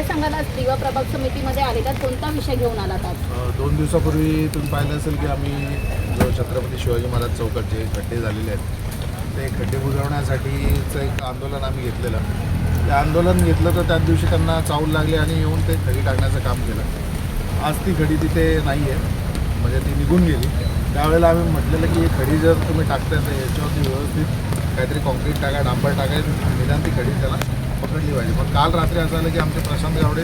काय सांगाल आज दिवा प्रभाग समितीमध्ये आले तर कोणता विषय घेऊन आलात आज? दोन दिवसापूर्वी तुम्ही पाहिलं असेल की आम्ही जो छत्रपती शिवाजी महाराज चौकात जे खड्डे झालेले आहेत ते खड्डे बुजवण्यासाठीचं एक आंदोलन आम्ही घेतलेलं. ते आंदोलन घेतलं तर त्याच दिवशी त्यांना चावल लागले आणि येऊन ते खडी टाकण्याचं काम केलं. आज ती खडी तिथे नाही आहे म्हणजे ती निघून गेली. त्यावेळेला आम्ही म्हटलेलं की ही खडी जर तुम्ही टाकताय तर याच्यावरती व्यवस्थित काहीतरी कॉन्क्रीट टाका डांबर टाकायचं निदान ती खडी त्याला पकडली पाहिजे. पण काल रात्री असं झालं की आमचे प्रशांत गावडे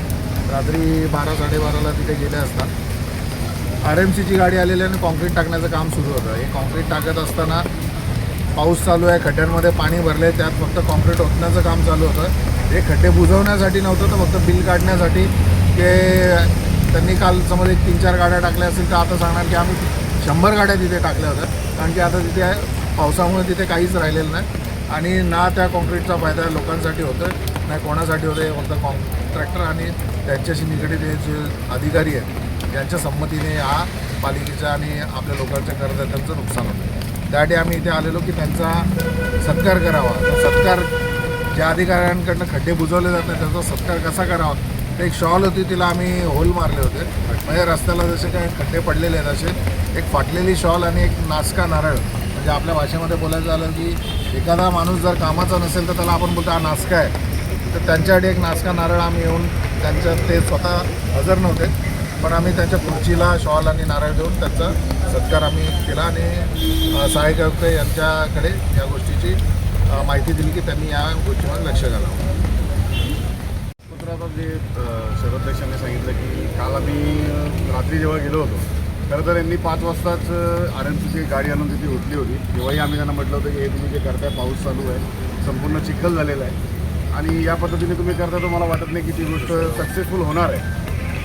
रात्री बारा साडेबाराला तिथे गेले असतात. आर एम सीची गाडी आलेली आणि कॉन्क्रीट टाकण्याचं काम सुरू होतं. हे कॉन्क्रीट टाकत असताना पाऊस चालू आहे खड्ड्यांमध्ये पाणी भरले त्यात फक्त कॉन्क्रीट ओतण्याचं काम चालू होतं. हे खड्डे बुजवण्यासाठी नव्हतं तर फक्त बिल काढण्यासाठी ते त्यांनी काल समज एक तीन चार गाड्या टाकल्या असतील तर आता सांगणार की आम्ही शंभर गाड्या तिथे टाकल्या होत्या. कारण की आता तिथे पावसामुळे तिथे काहीच राहिलेलं नाही. आणि ना त्या कॉन्क्रीटचा फायदा लोकांसाठी होतो नाही कोणासाठी होतं फक्त कॉन्ट्रॅक्टर आणि त्यांच्याशी निगडीत हे जे अधिकारी आहेत यांच्या संमतीने या पालिकेच्या आणि आपल्या लोकांच्या करदात्यांचं नुकसान होतं त्यासाठी आम्ही इथे आलेलो की त्यांचा सत्कार करावा. सत्कार ज्या अधिकाऱ्यांकडनं खड्डे बुजवले जात नाही त्यांचा सत्कार कसा करावा? ते एक शॉल होती तिला आम्ही होल मारले होते. म्हणजे रस्त्याला जसे काही खड्डे पडलेले आहेत असे एक फाटलेली शॉल आणि एक नाचका नारळ. म्हणजे आपल्या भाषेमध्ये बोलायचं झालं की एखादा माणूस जर कामाचा नसेल तर त्याला आपण बोलतो हा नासका आहे. तर त्यांच्यासाठी एक नासका नारळ आम्ही येऊन त्यांच्या ते स्वतः हजर नव्हते पण आम्ही त्यांच्या खुर्चीला शॉल आणि नारळ देऊन त्यांचा सत्कार आम्ही केला आणि अ, सहाय्यक आयुक्त यांच्याकडे या गोष्टीची माहिती दिली की त्यांनी या गोष्टीवर लक्ष घालावं. तर आता जे अ, सांगितलं की काल आम्ही रात्री जेव्हा गेलो होतो खरं तर यांनी पाच वाजताच आर एम सीची गाडी आणून तिथे उठली होती. तेव्हाही आम्ही त्यांना म्हटलं होतं की हे तुम्ही जे करताय पाऊस चालू आहे. संपूर्ण चिखल झालेला आहे. आणि या पद्धतीने तुम्ही करता तर मला वाटत नाही की ती गोष्ट सक्सेसफुल होणार आहे.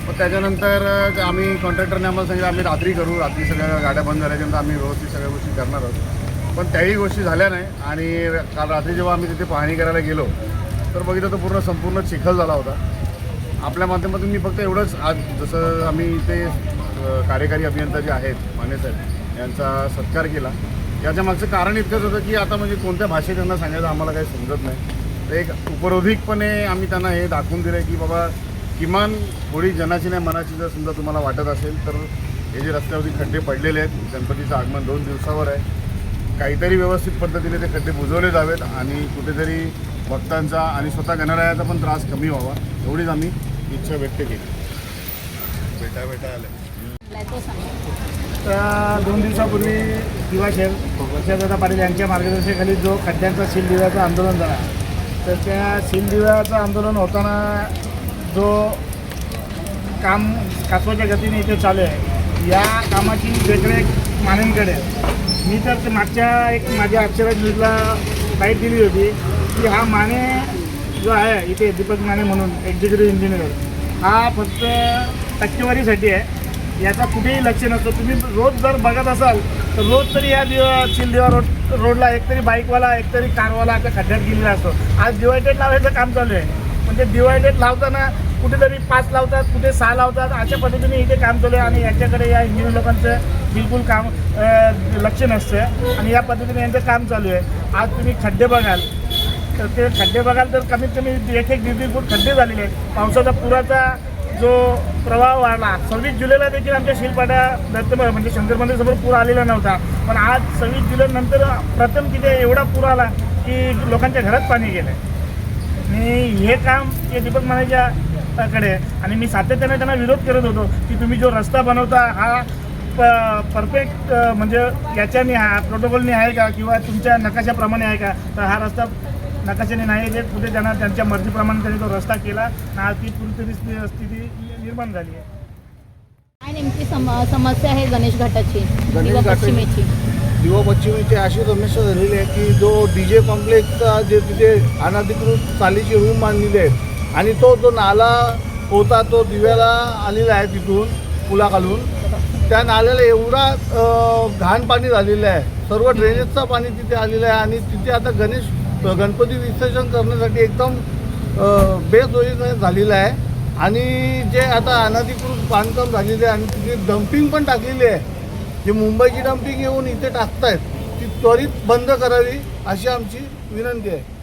पण त्याच्यानंतर आम्ही कॉन्ट्रॅक्टरने आम्हाला सांगितलं आम्ही रात्री करू. रात्री सगळ्या गाड्या बंद झाल्याच्यानंतर आम्ही व्यवस्थित सगळ्या गोष्टी करणार आहोत. पण त्याही गोष्टी झाल्या नाही. आणि काल रात्री जेव्हा आम्ही तिथे पाहणी करायला गेलो तर बघितलं तर पूर्ण संपूर्ण चिखल झाला होता. आपल्या माध्यमातून मी फक्त एवढंच आज जसं आम्ही इथे कार्यकारी अभियंता जे आहेत माने साहेब यांचा सत्कार केला. याच्या मागचं कारण इतकंच होतं की आता म्हणजे कोणत्या भाषेत त्यांना सांगायचं आम्हाला काही समजत नाही. तर एक उपरोधिकपणे आम्ही त्यांना हे दाखवून दिलं की बाबा किमान थोडी जनाची नाही मनाची जर समजा तुम्हाला वाटत असेल तर हे जे रस्त्यावरती खड्डे पडलेले आहेत गणपतीचं आगमन दोन दिवसावर आहे. काहीतरी व्यवस्थित पद्धतीने ते खड्डे बुजवले जावेत आणि कुठेतरी भक्तांचा आणि स्वतः गणरायाचा पण त्रास कमी व्हावा एवढीच आम्ही इच्छा व्यक्त केली. बेटा बेटा आले तो सांगा. तर दोन दिवसापूर्वी दिवाशेर वर्षादादा पाटील यांच्या मार्गदर्शनाखाली जो खड्ड्यांचा सील दिव्याचं आंदोलन झाला तर त्या सील दिव्याचं आंदोलन होताना जो काम कासवाच्या गतीने इथे चालू आहे या कामाची देखरेख मानेंकडे. मी तर ते मागच्या एक माझ्या अक्षरा न्यूजला लाइट दिली होती की हा माने जो आहे इथे दीपक माने म्हणून एक्झिक्युटिव्ह इंजिनियर हा फक्त टक्केवारीसाठी आहे. याचा कुठेही लक्ष नसतं. तुम्ही रोज जर बघत असाल तर रोज तरी या दिव चिलदेवा रोड रोडला एकतरी बाईकवाला एकतरी कारवाला त्या खड्ड्यात गेलेला असतो. आज डिवायडेड लावायचं काम चालू आहे. म्हणजे डिवायडेड लावताना कुठेतरी पाच लावतात कुठे सहा लावतात अशा पद्धतीने इथे काम चालू आहे आणि याच्याकडे या इंजिनियर लोकांचं बिलकुल काम लक्ष नसतं आणि या पद्धतीने यांचं काम चालू आहे. आज तुम्ही खड्डे बघाल तर ते खड्डे बघाल तर कमीत कमी एक एक दीड दीड फूट खड्डे झालेले आहेत. पावसाचा पुराचा जो प्रवाह वाढला सव्वीस जुलैला देखील आमच्या शिलपाटा दत्त म्हणजे शंकर मंदिरसमोर पूर आलेला नव्हता. पण आज सव्वीस जुलैनंतर प्रथम तिथे एवढा पूर आला की लोकांच्या घरात पाणी गेलं आणि हे काम हे दीपक मानेच्या कडे आहे. आणि मी सातत्याने त्यांना विरोध करत होतो की तुम्ही जो रस्ता बनवता हा प परफेक्ट म्हणजे याच्याने हा प्रोटोकॉलने आहे का किंवा तुमच्या नकाशाप्रमाणे आहे का? तर हा रस्ता नकाशाने नाही जे कुठे त्यांना त्यांच्या मर्जीप्रमाणे त्यांनी तो रस्ता केला. आणि आज ती पूर्वी स्थिती निर्माण झाली आहे. काय नेमकी सम समस्या आहे गणेश घाटाची गणेश घाटाची. पश्चिमेची? दिवा पश्चिमेची अशी समस्या झालेली आहे की जो डी जे कॉम्प्लेक्सचा जे तिथे अनधिकृत चालीचे रूम बांधलेले आहेत आणि तो जो नाला होता तो दिव्याला आलेला आहे तिथून पुलाखालून. त्या नाल्याला एवढा अ, घाण पाणी झालेलं आहे. सर्व ड्रेनेजचं पाणी तिथे आलेलं आहे आणि तिथे आता गणेश गणपती विसर्जन करण्यासाठी एकदम अ, झालेलं आहे. आणि जे आता अनाधिकृत बांधकाम झालेले आहे आणि तिथे डम्पिंग पण टाकलेली आहे. जे मुंबईची डम्पिंग येऊन इथे टाकतायत ती त्वरित बंद करावी अशी आमची विनंती आहे.